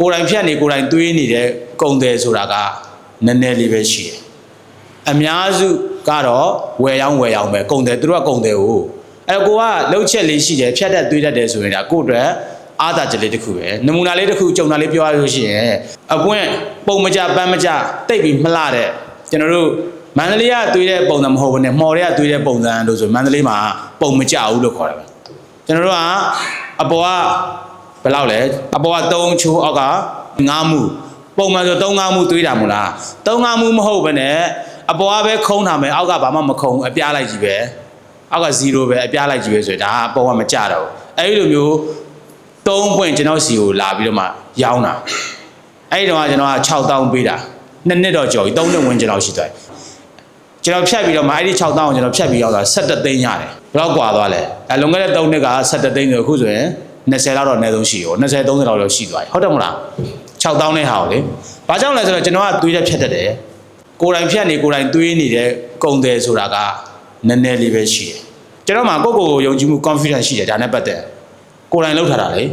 ကိုယ်တိုင်ဖြတ်နေကိုယ်တိုင်သွေးနေတဲ့ကုံတယ်ဆိုတာကနည်းနည်းလေးပဲရှိတယ်အများစုကတော့ဝယ်ရောင်းဝယ်ရောင်းပဲကုံတယ်သူတို့ကကုံတယ်ကိုအဲ့တော့ကိုကလှုပ်ချက်လေးရှိတယ်ဖြတ်တက်သွေးတတ်တယ်ဆိုရင်ဒါကိုယ့်အတွက်အားသာချက်လေးတစ်ခုပဲနမူနာလေးတစ်ခုကြုံတာလေးပြောရလို့ရှိရင်အပွင့်ပုံမကြပန်းမကြတိတ်ပြီးမလှတဲ့ကျွန်တော်တို့မန္တလေးကသွေးတဲ့ပုံစံမဟုတ်ဘူးနဲ့မှော်တွေကသွေးတဲ့ပုံစံလို့ဆိုမန္တလေးမှာပုံမကြဘူးလို့ခေါ်တယ်ပဲကျွန်တော်တို့ကအပေါ်က ဘယ်လောက်လဲအပေါ်က3ချိုးအောက်က9မှုပုံမှန်ဆို3 9မှုတွေးတာမို့လား3 9မှုမဟုတ်ဘဲနဲ့အပေါ်ကပဲခုံးတာမယ်အောက်ကဘာမှမခုံဘူးအပြားလိုက်ကြီးပဲအောက်က0ပဲအပြားလိုက်ကြီးပဲဆိုရင်ဒါကအပေါ်ကမကြတော့ဘူးအဲဒီလိုမျိုး3ပွင့်ကျွန်တော်စီကိုလာပြီးတော့မှရောင်းတာအဲဒီတော့ကကျွန်တော်က6000ပေးတာနှစ်နှစ်တော့ကြော်ပြီ3နှစ်ဝင်ကျွန်တော်ရှိသွားပြီကျွန်တော်ဖြတ်ပြီးတော့မှအဲ့ဒီ6000ကိုကျွန်တော်ဖြတ်ပြီးရောက်တာ17သိန်းရတယ်ဘယ်တော့กว่าသွားလဲအဲလွန်ခဲ့တဲ့3နှစ်က17သိန်းဆိုအခုဆိုရင် 20လောက်တော့အနည်းဆုံးရှိရော20 30လောက်တော့ရှိသွားပြီဟုတ်တယ်မလား6000နဲ့ဟာကိုလေဘာကြောင့်လဲဆိုတော့ကျွန်တော်ကသွေးတဲ့ဖြတ်တတ်တယ်ကိုယ်တိုင်ဖြတ်နေကိုယ်တိုင်သွေးနေတဲ့ကုံတယ်ဆိုတာကနည်းနည်းလေးပဲရှိတယ်ကျွန်တော်မှာကိုယ့်ကိုယ်ကိုယုံကြည်မှု confidence ရှိတယ်ဒါနဲ့ပတ်သက်ကိုယ်တိုင်လောက်ထားတာလေ